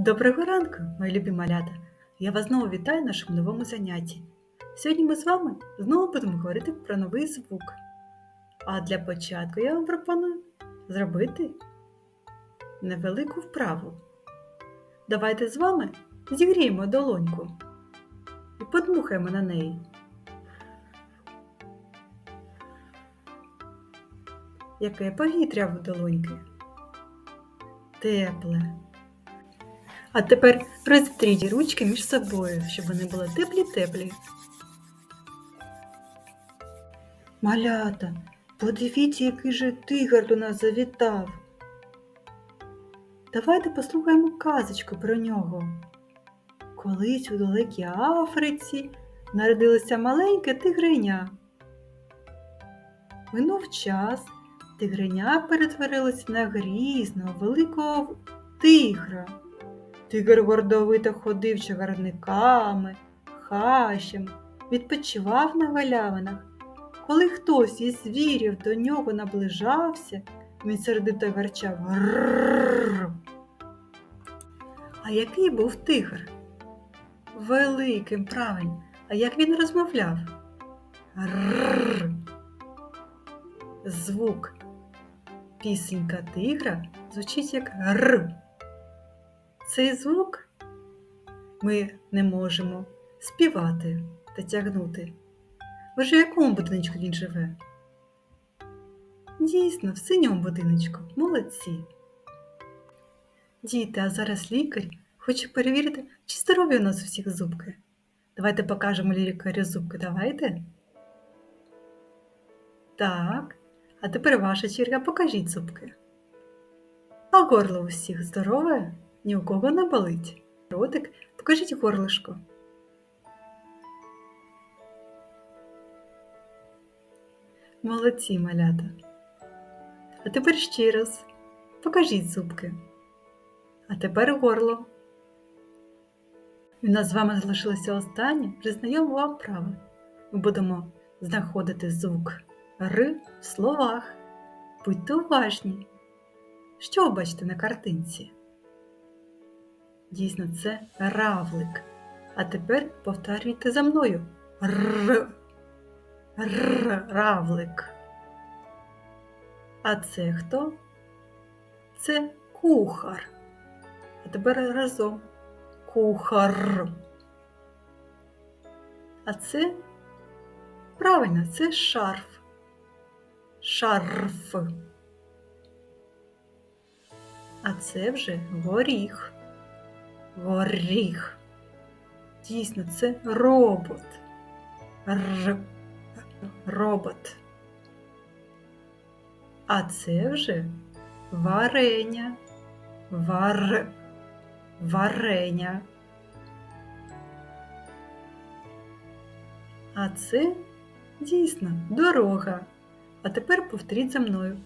Доброго ранку, мої любі малята! Я вас знову вітаю на нашому новому занятті. Сьогодні ми з вами знову будемо говорити про новий звук. А для початку я вам пропоную зробити невелику вправу. Давайте з вами зігріємо долоньку і подмухаємо на неї. Яке повітря в долоньки? Тепле. А тепер розтріть ручки між собою, щоб вони були теплі-теплі. Малята, подивіться, який же тигр до нас завітав. Давайте послухаємо казочку про нього. Колись у далекій Африці народилося маленьке тигриня. Минув час, тигриня перетворилася на грізного великого тигра. Тигр гордовито ходив чагарниками, хащами, відпочивав на галявинах. Коли хтось із звірів до нього наближався, він сердито гарчав «Гррррр». А який був тигр? Великим, правильно. А як він розмовляв? «Гррррр». Звук пісенька тигра звучить як р. Цей звук ми не можемо співати та тягнути. Отже, в якому будиночку він живе? Дійсно, в синьому будиночку. Молодці. Діти, а зараз лікар хоче перевірити, чи здорові у нас у всіх зубки. Давайте покажемо лікарю зубки. Давайте. Так. А тепер ваша черга, покажіть зубки. А горло у всіх здорове? Ні у кого не болить. Ротик, покажіть горлишко. Молодці, малята. А тепер ще раз. Покажіть зубки. А тепер горло. У нас з вами залишилося останнє знайоме вам право. Ми будемо знаходити звук Р в словах. Будьте уважні. Що ви бачите на картинці? Дійсно, це равлик. А тепер повторюйте за мною. Р. Р. Равлик. А це хто? Це кухар. А тепер разом. Кухар. А це правильно, це шарф. Шарф. А це вже горіх. Горіх. Дійсно, це робот. Р. Робот. А це вже вареня. Вар. Вареня. А це дійсно дорога. А тепер повторіть за мною.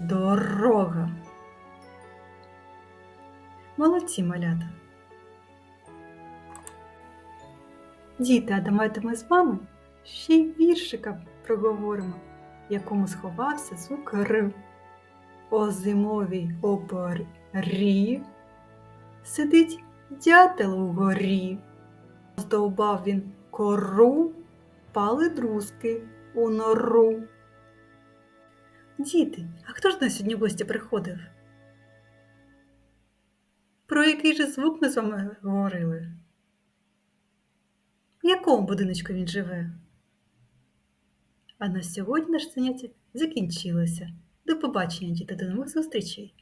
Дорога. Молодці малята. Діти, а давайте ми з вами ще й віршика проговоримо, в якому сховався звук Р. О зимовій опорі сидить дятел у горі. Здовбав він кору, пали друзки у нору. Діти, а хто ж на сьогодні в гості приходив? Про який же звук ми з вами говорили? Якому будиночку він живе? А на сьогодні наше заняття закінчилося. До побачення, діти, до нових зустрічей!